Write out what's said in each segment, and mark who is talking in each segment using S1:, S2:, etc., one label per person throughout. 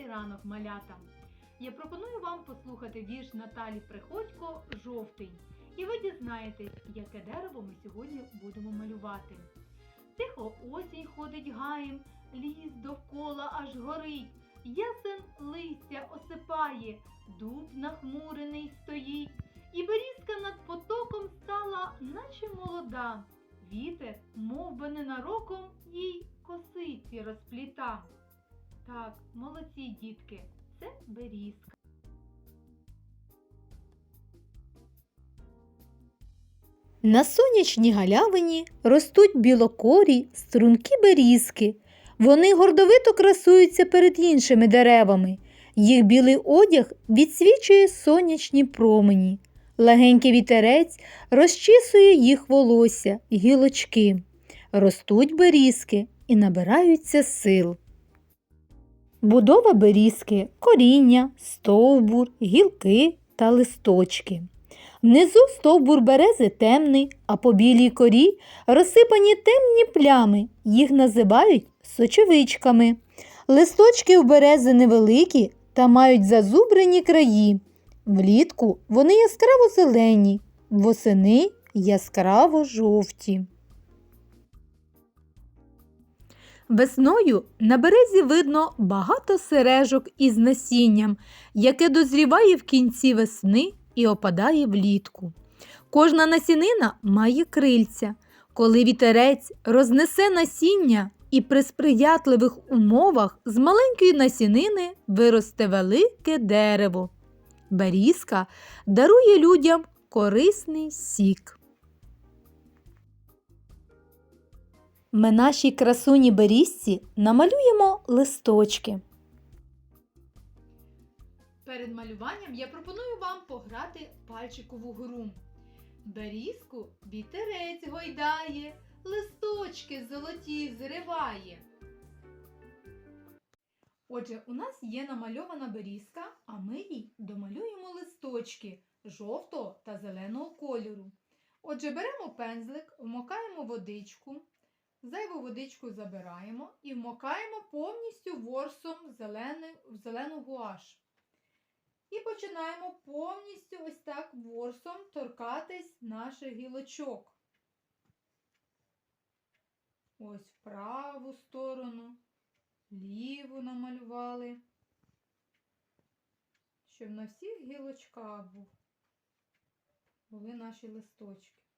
S1: Добрий ранок, малята! Я пропоную вам послухати вірш Наталі Приходько Жовтий. І ви дізнаєтесь, яке дерево ми сьогодні будемо малювати. Тихо осінь ходить гаєм, ліс довкола аж горить. Ясен листя осипає, дуб нахмурений стоїть, і берізка над потоком стала, наче молода. Вітер, мов би ненароком, їй косиці розпліта. Так, молодці дітки, це берізка.
S2: На сонячній галявині ростуть білокорі стрункі берізки. Вони гордовито красуються перед іншими деревами. Їх білий одяг відсвічує сонячні промені. Легенький вітерець розчісує їх волосся, гілочки. Ростуть берізки і набираються сил. Будова берізки коріння, стовбур, гілки та листочки. Внизу стовбур берези темний, а по білій корі розсипані темні плями. Їх називають сочевичками. Листочки у берези невеликі та мають зазубрені краї. Влітку вони яскраво зелені, восени яскраво жовті. Весною на березі видно багато сережок із насінням, яке дозріває в кінці весни і опадає влітку. Кожна насінина має крильця. Коли вітерець рознесе насіння і при сприятливих умовах з маленької насінини виросте велике дерево. Берізка дарує людям корисний сік. Ми нашій красуні берізці намалюємо листочки.
S1: Перед малюванням я пропоную вам пограти пальчикову гру. Берізку вітерець гойдає, листочки золоті зриває. Отже, у нас є намальована берізка, а ми їй домалюємо листочки жовтого та зеленого кольору. Отже, беремо пензлик, вмокаємо водичку, зайву водичку забираємо і вмокаємо повністю ворсом зелений, в зелену гуаш. І починаємо повністю ось так ворсом торкатись наших гілочок. Ось в праву сторону, ліву намалювали, щоб на всіх гілочках були наші листочки.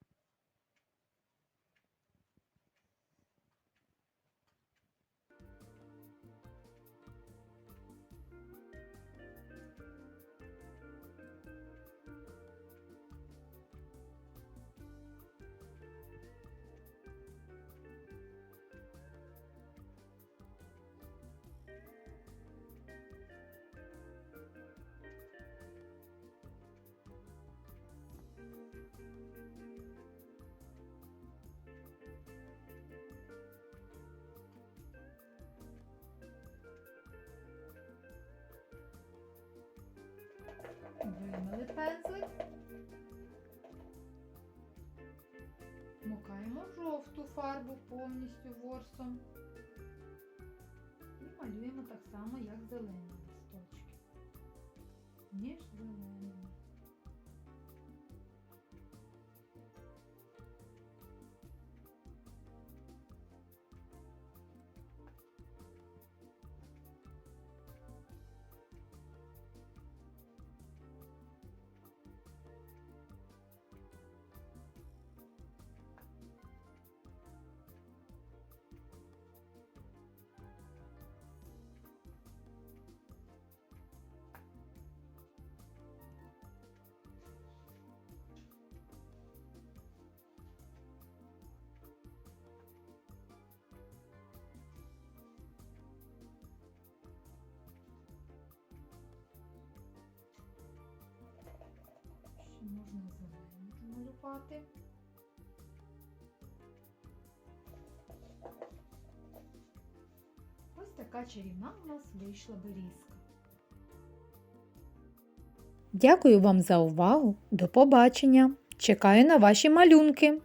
S1: Вимили пензлик. Мокаємо жовту фарбу повністю ворсом. І малюємо так само, як зелені листочки. Ніж зеленими. Можна зелені намалювати. Ось така чарівна у нас вийшла берізка.
S2: Дякую вам за увагу. До побачення. Чекаю на ваші малюнки.